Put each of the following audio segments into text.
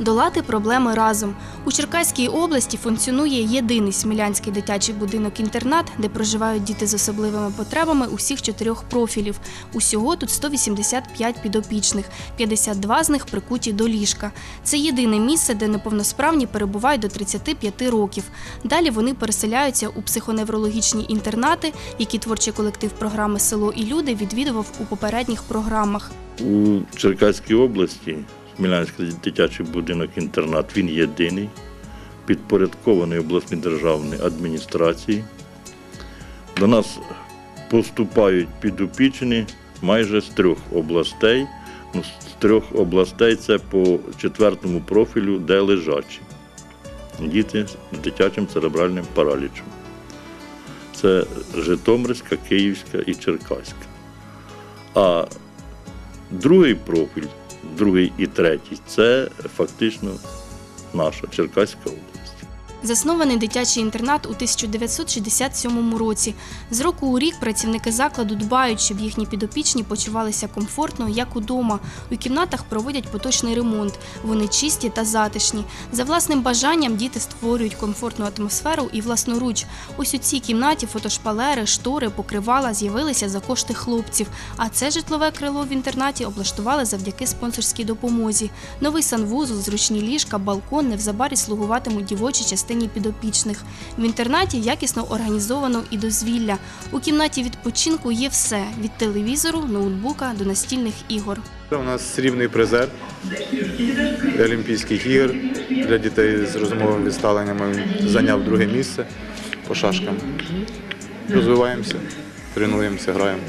Долати проблеми разом. У Черкаській області функціонує єдиний смілянський дитячий будинок-інтернат, де проживають діти з особливими потребами усіх чотирьох профілів. Усього тут 185 підопічних, 52 з них прикуті до ліжка. Це єдине місце, де неповносправні перебувають до 35 років. Далі вони переселяються у психоневрологічні інтернати, які творчий колектив програми Село і люди відвідував у попередніх програмах. У Черкаській області Смілянський дитячий будинок-інтернат він єдиний, підпорядкований обласній державній адміністрації. До нас поступають підопічні майже з трьох областей. Ну, з трьох областей це по четвертому профілю, де лежачі. Діти з дитячим церебральним паралічем. Це Житомирська, Київська і Черкаська. А Другий профіль, другий і третій це фактично наша Черкаська область. Заснований дитячий інтернат у 1967 році. З року у рік працівники закладу дбають, щоб їхні підопічні почувалися комфортно, як удома. У кімнатах проводять поточний ремонт. Вони чисті та затишні. За власним бажанням діти створюють комфортну атмосферу і власноруч. Ось у цій кімнаті фотошпалери, штори, покривала з'явилися за кошти хлопців. А це житлове крило в інтернаті облаштували завдяки спонсорській допомозі. Новий санвузол, зручні ліжка, балкон незабарі слугуватимуть дівочій частині підопічних. В інтернаті якісно організовано і дозвілля. У кімнаті відпочинку є все від телевізору, ноутбука до настільних ігор. У нас срібний призер Олімпійських ігор для дітей з розумовими відставленнями. Зайняв друге місце по шашкам. Розвиваємося, тренуємося, граємо.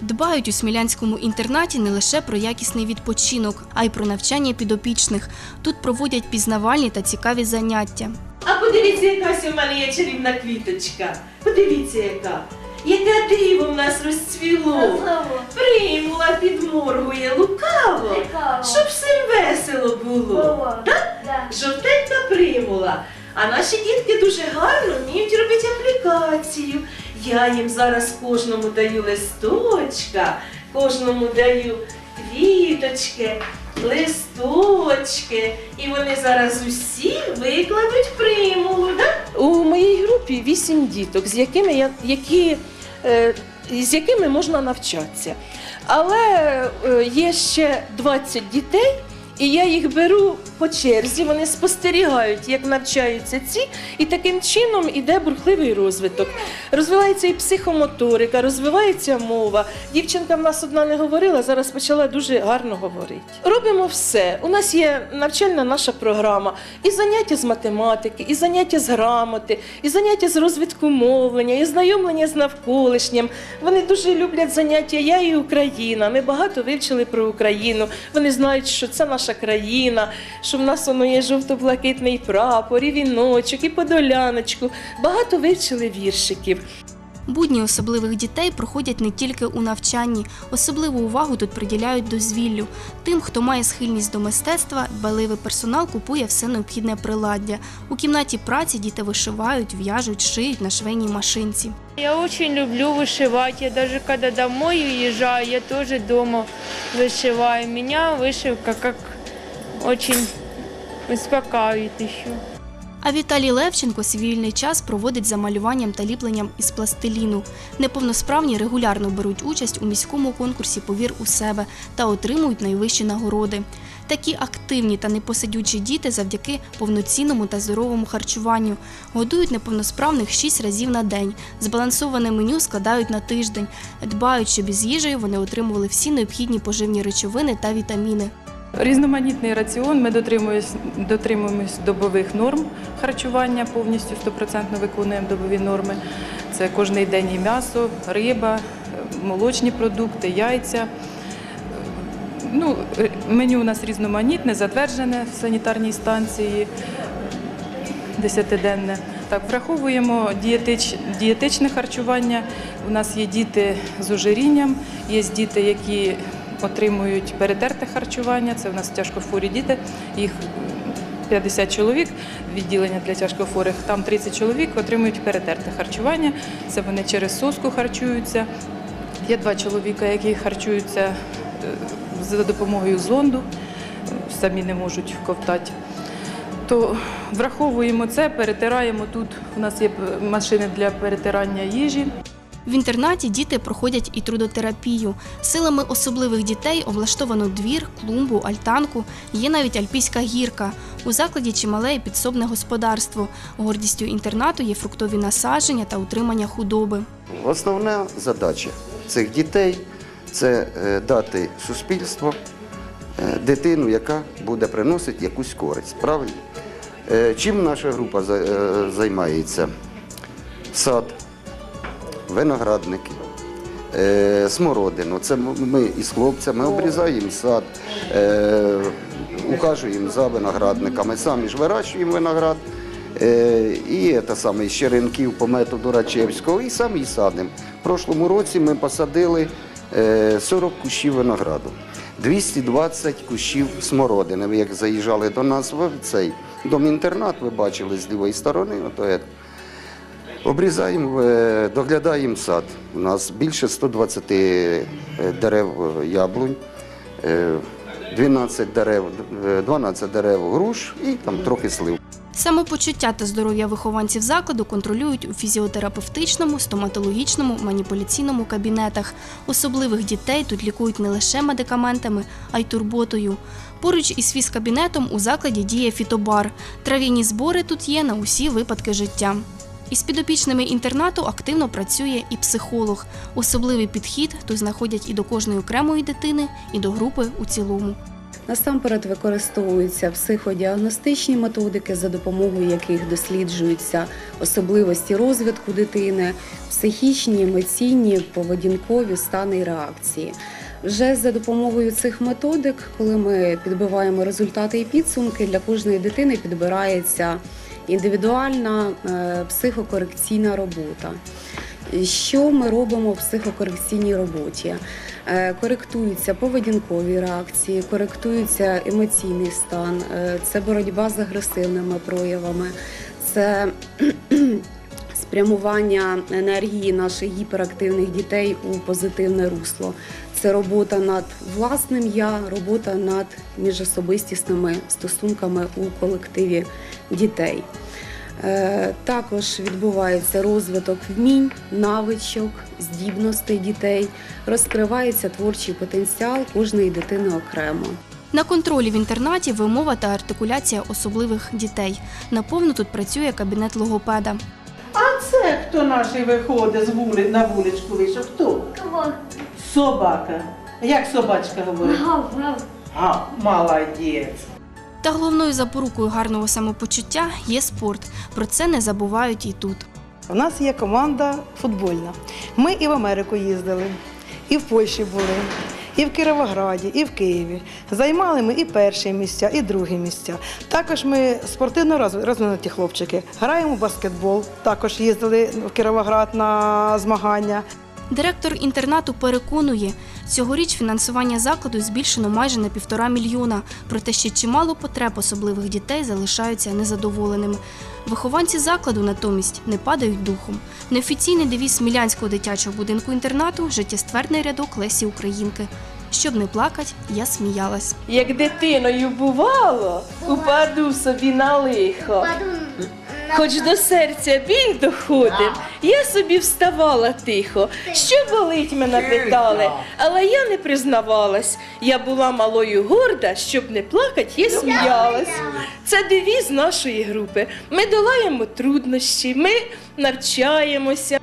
Дбають у смілянському інтернаті не лише про якісний відпочинок, а й про навчання підопічних. Тут проводять пізнавальні та цікаві заняття. Подивіться, якась у мене є чарівна квіточка. Подивіться, яка. Яке диво в нас розцвіло. Примула підморгує лукаво, щоб всім весело було. Так? Жовтенька примула. А наші дітки дуже гарно вміють робити аплікацію. Я їм зараз кожному даю листочка, кожному даю квіточки, листочки. І вони зараз усі викладуть примулу. Да? У моїй групі вісім діток, з якими я які. е, З якими можна навчатися. Але е, є ще 20 дітей, і я їх беру по черзі, вони спостерігають, як навчаються ці, і таким чином іде бурхливий розвиток. Розвивається і психомоторика, розвивається мова. Дівчинка в нас одна не говорила, зараз почала дуже гарно говорити. Робимо все. У нас є навчальна наша програма, і заняття з математики, і заняття з грамоти, і заняття з розвитку мовлення, і знайомлення з навколишнім. Вони дуже люблять заняття Я і Україна. Ми багато вивчили про Україну. Вони знають, що це наша країна, що в нас воно є жовто-блакитний прапор, і віночок, і подоляночку. Багато вивчили віршиків. Будні особливих дітей проходять не тільки у навчанні. Особливу увагу тут приділяють дозвіллю. Тим, хто має схильність до мистецтва, дбаливий персонал купує все необхідне приладдя. У кімнаті праці діти вишивають, в'яжуть, шиють на швейній машинці. Я очень люблю вышивать. Я даже когда домой уезжаю, я тоже дома вышиваю. Меня вышивка как очень успокаивает еще. А Віталій Левченко свій вільний час проводить за малюванням та ліпленням із пластиліну. Неповносправні регулярно беруть участь у міському конкурсі Повір у себе та отримують найвищі нагороди. Такі активні та непосидючі діти завдяки повноцінному та здоровому харчуванню годують неповносправних 6 разів на день. Збалансоване меню складають на тиждень. Дбають, щоб із їжею вони отримували всі необхідні поживні речовини та вітаміни. Різноманітний раціон. Ми дотримуємось, дотримуємось добових норм харчування, повністю 100% виконуємо добові норми. Це кожний день і м'ясо, риба, молочні продукти, яйця. Ну, меню у нас різноманітне, затверджене в санітарній станції десятиденне. Так, враховуємо дієтич, дієтичне харчування. У нас є діти з ожирінням, є діти, які отримують перетерте харчування. Це у нас тяжкохворі діти. Їх 50 чоловік відділення для тяжкохворих. Там 30 чоловік отримують перетерте харчування. Це вони через соску харчуються. Є два чоловіка, які харчуються е, за допомогою зонду. самі не можуть ковтати. То враховуємо це, перетираємо тут. У нас є машини для перетирання їжі. В інтернаті діти проходять і трудотерапію. Силами особливих дітей облаштовано двір, клумбу, альтанку. Є навіть альпійська гірка. У закладі чимале і підсобне господарство. Гордістю інтернату є фруктові насадження та утримання худоби. Основна задача цих дітей це е, дати суспільству е, дитину, яка буде приносити якусь користь. Правильно? Е, Чим наша група за- займається? Сад, виноградники, е, смородину. Це ми із хлопцями обрізаємо сад, е, ухажуємо за виноградниками, самі ж вирощуємо виноград. Е, І це саме з черенків по методу Рачевського, і самі садимо. В прошлому році ми посадили е, 40 кущів винограду, 220 кущів смородини. Як заїжджали до нас в цей дом-інтернат, ви бачили з лівої сторони. Ото. Обрізаємо, е, доглядаємо сад. У нас більше 120 е, дерев е, яблунь, е, 12 дерев, е, 12 дерев груш і там трохи слив. Самопочуття та здоров'я вихованців закладу контролюють у фізіотерапевтичному, стоматологічному, маніпуляційному кабінетах. Особливих дітей тут лікують не лише медикаментами, а й турботою. Поруч із фізкабінетом у закладі діє фітобар. Трав'яні збори тут є на усі випадки життя. Із підопічними інтернату активно працює і психолог. Особливий підхід тут знаходять і до кожної окремої дитини, і до групи у цілому. Насамперед використовуються психодіагностичні методики, за допомогою яких досліджуються особливості розвитку дитини, психічні, емоційні, поведінкові стани і реакції. Вже за допомогою цих методик, коли ми підбиваємо результати і підсумки, для кожної дитини підбирається індивідуальна е, психокорекційна робота. Що ми робимо в психокорекційній роботі? Е, Коректуються поведінкові реакції, коректується емоційний стан, е, це боротьба з агресивними проявами, це спрямування енергії наших гіперактивних дітей у позитивне русло. Це робота над власним я, робота над міжособистісними стосунками у колективі дітей. Е, Також відбувається розвиток вмінь, навичок, здібностей дітей, розкривається творчий потенціал кожної дитини окремо. На контролі в інтернаті вимова та артикуляція особливих дітей. Наповну тут працює кабінет логопеда. А це хто наш виходить з вули... на вуличку вийшов? Хто? Кого? Собака. Як собачка говорить? Гав, гав. А, молодець. Та головною запорукою гарного самопочуття є спорт. Про це не забувають і тут. У нас є команда футбольна. Ми і в Америку їздили, і в Польщі були, і в Кіровограді, і в Києві. Займали ми і перші місця, і другі місця. Також ми спортивно роз- розвинуті хлопчики. Граємо в баскетбол. Також їздили в Кіровоград на змагання. Директор інтернату переконує, цьогоріч фінансування закладу збільшено майже на півтора мільйона, проте ще чимало потреб особливих дітей залишаються незадоволеними. Вихованці закладу натомість не падають духом. Неофіційний девіз Смілянського дитячого будинку інтернату життєстверний рядок Лесі Українки. Щоб не плакать, я сміялась. Як дитиною бувало, упаду собі на лихо. Хоч до серця біль доходив, я собі вставала тихо. Що болить мене питали, але я не признавалась. Я була малою горда, щоб не плакать, я сміялась. Це девіз нашої групи. Ми долаємо труднощі, ми навчаємося.